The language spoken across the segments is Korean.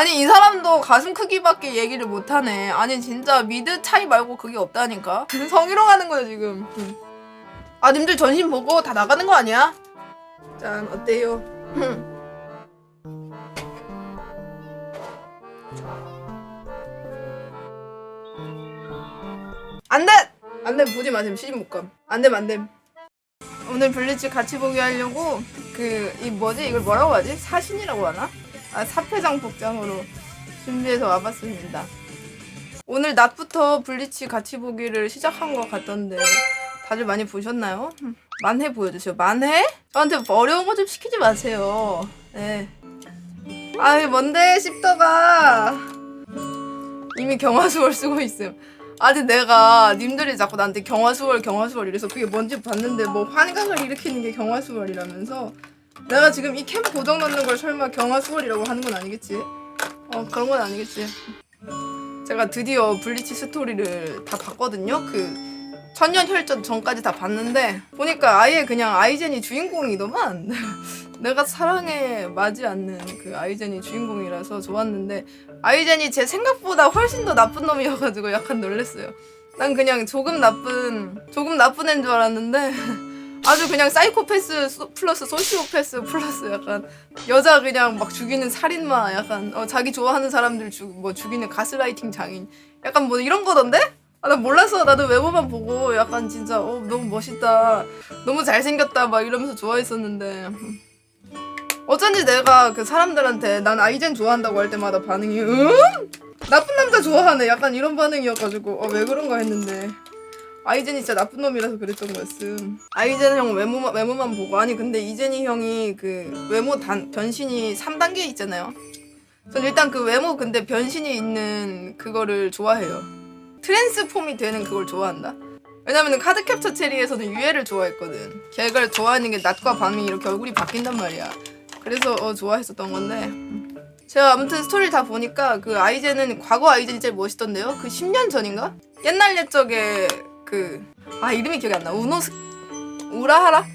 아니 이 사람도 가슴 크기밖에 얘기를 못하네. 아니 진짜 미드 차이 말고 그게 없다니까. 성희롱 하는 거야 지금. 응. 아 님들 전신 보고 다 나가는 거 아니야? 짠 어때요? 안돼! 안돼 보지 마세요 시집 못감 안됨 안됨 오늘 블리츠 같이 보기 하려고 그 이 뭐지 이걸 뭐라고 하지? 사신이라고 하나? 아 사패장 복장으로 준비해서 와봤습니다. 오늘 낮부터 블리츠 같이 보기를 시작한 것 같던데 다들 많이 보셨나요? 음, 만회 보여주세요. 만회? 저한테 어려운 거 좀 시키지 마세요. 네. 아이 뭔데 씹더가? 이미 경화수월 쓰고 있음. 아직 내가 님들이 자꾸 나한테 경화수월 경화수월 이래서 그게 뭔지 봤는데 뭐 환각을 일으키는 게 경화수월이라면서 내가 지금 이 캠 고정 넣는 걸 설마 경화 수월이라고 하는 건 아니겠지? 어 그런 건 아니겠지 제가 드디어 블리치 스토리를 다 봤거든요 그 천년 혈전 전까지 다 봤는데 보니까 아예 그냥 아이젠이 주인공이더만 내가 사랑에 맞지 않는 그 아이젠이 주인공이라서 좋았는데 아이젠이 제 생각보다 훨씬 더 나쁜 놈이어가지고 약간 놀랬어요. 난 그냥 조금 나쁜 조금 나쁜 애인 줄 알았는데 아주 그냥 사이코패스 소- 플러스 소시오패스 플러스 약간 여자 그냥 막 죽이는 살인마 약간 어, 자기 좋아하는 사람들 죽 뭐 죽이는 가스라이팅 장인. 약간 뭐 이런 거던데? 아, 나 몰라서 나도 외모만 보고 약간 진짜 어 너무 멋있다. 너무 잘생겼다 막 이러면서 좋아했었는데. 어쩐지 내가 그 사람들한테 난 아이젠 좋아한다고 할 때마다 반응이 응? 나쁜 남자 좋아하네. 약간 이런 반응이어가지고 어, 왜 그런가 했는데 아이젠이 진짜 나쁜 놈이라서 그랬던 거였음. 아이젠 형 외모만, 외모만 보고. 아니 근데 이젠이 형이 그 외모 단 변신이 3단계 있잖아요. 전 일단 그 외모 근데 변신이 있는 그거를 좋아해요. 트랜스폼이 되는 그걸 좋아한다? 왜냐면 카드 캡처 체리에서는 유해를 좋아했거든. 걔를 좋아하는 게 낮과 밤이 이렇게 얼굴이 바뀐단 말이야. 그래서 어, 좋아했었던 건데. 제가 아무튼 스토리를 다 보니까 그 아이젠은 과거 아이젠이 제일 멋있던데요? 그 10년 전인가? 옛날 옛적에 그 아 이름이 기억이 안 나. 우노스 우라하라?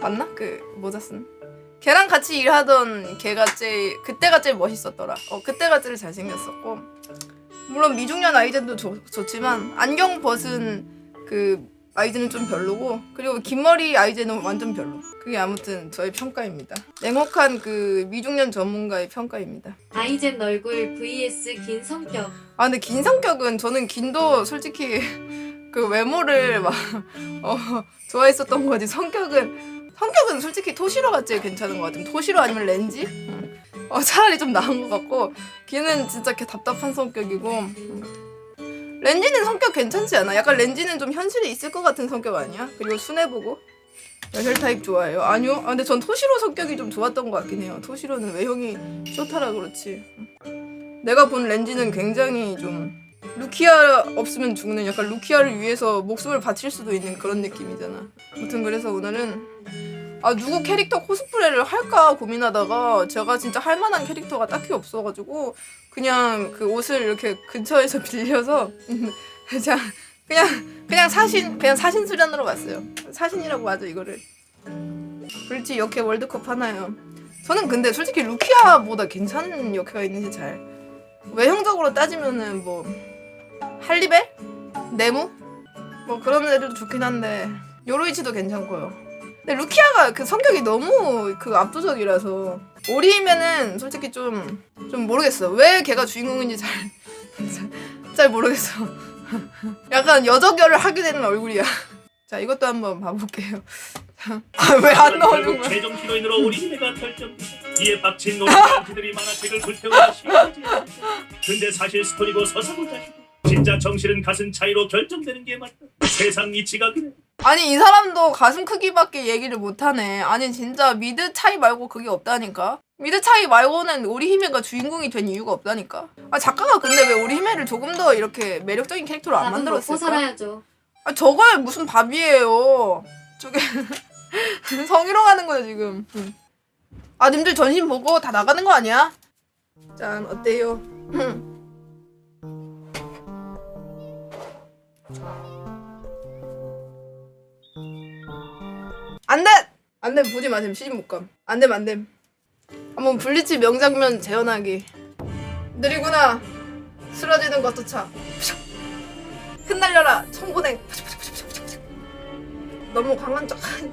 맞나? 그 모자 쓴. 걔랑 같이 일하던 걔가 제일 그때가 제일 멋있었더라. 어 그때가 제일 잘생겼었고. 물론 미중년 아이젠도 좋, 좋지만 안경 벗은 그 아이젠은 좀 별로고 그리고 긴 머리 아이젠은 완전 별로. 그게 아무튼 저의 평가입니다. 냉혹한 그 미중년 전문가의 평가입니다. 아이젠 얼굴 vs 긴 성격. 아 근데 긴 성격은 저는 긴도 솔직히 그 외모를 막 어, 좋아했었던 거지 성격은 성격은 솔직히 토시로가 제일 괜찮은 것 같아요 토시로 아니면 렌지 응. 어, 차라리 좀 나은 것 같고 걔는 진짜 걔 답답한 성격이고 음. 렌지는 성격 괜찮지 않아? 약간 렌지는 좀 현실에 있을 것 같은 성격 아니야? 그리고 순해보고 열혈 타입 좋아해요 아니요? 아, 근데 전 토시로 성격이 좀 좋았던 것 같긴 해요 토시로는 외형이 좋다라 그렇지 내가 본 렌지는 굉장히 좀 루키아 없으면 죽는 약간 루키아를 위해서 목숨을 바칠 수도 있는 그런 느낌이잖아. 아무튼 그래서 오늘은 아 누구 캐릭터 코스프레를 할까 고민하다가 제가 진짜 할 만한 캐릭터가 딱히 없어가지고 그냥 그 옷을 이렇게 근처에서 빌려서 그냥 그냥 그냥 사신 그냥 사신 수련으로 왔어요. 사신이라고 하죠 이거를. 그렇지 이렇게 월드컵 하나요. 저는 근데 솔직히 루키아보다 괜찮은 역해가 있는지 잘 외형적으로 따지면은 뭐 할리베? 네모? 뭐 그런 애들도 좋긴 한데 요로이치도 괜찮고요. 근데 루키아가 그 성격이 너무 그 압도적이라서 오리면은 솔직히 좀 좀 모르겠어. 왜 걔가 주인공인지 잘 잘 모르겠어. 약간 여적결을 하게 되는 얼굴이야. 자 이것도 한번 봐볼게요. 아, 왜안 넣어준 거야? 최종 히로인으로 우리 내가 결정. 이에 빡친 노래자들이 만화책을 불태우다 시간이지. 근데 사실 스토리고 서사고자시고 진짜 정실은 가슴 차이로 결정되는 게 맞다. 세상 이치가 그래. 아니 이 사람도 가슴 크기밖에 얘기를 못하네. 아니 진짜 미드 차이 말고 그게 없다니까. 미드 차이 말고는 우리 히메가 주인공이 된 이유가 없다니까. 아 작가가 근데 왜 우리 히메를 조금 더 이렇게 매력적인 캐릭터로 안 밥은 먹고 만들었을까? 살아야죠. 아 저거에 무슨 밥이에요. 저게 성희롱 하는 거야 지금. 응. 아 님들 전신 보고 다 나가는 거 아니야? 짠 어때요? 안돼! 안돼 보지 마세요 시집 못감 안됨 안됨 한번 블리치 명장면 재현하기 느리구나. 쓰러지는 참. 흩날려라 청보냉. 너무 강한 척. 하지-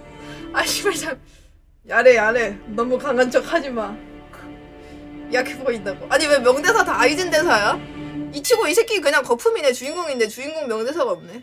아 씨발 참. 야래 야래. 너무 강한 척 하지 마. 약해 보인다고. 아니 왜 명대사 다 아이젠 대사야? 이 치고 이 새끼 그냥 거품이네 주인공인데 주인공 명대사가 없네.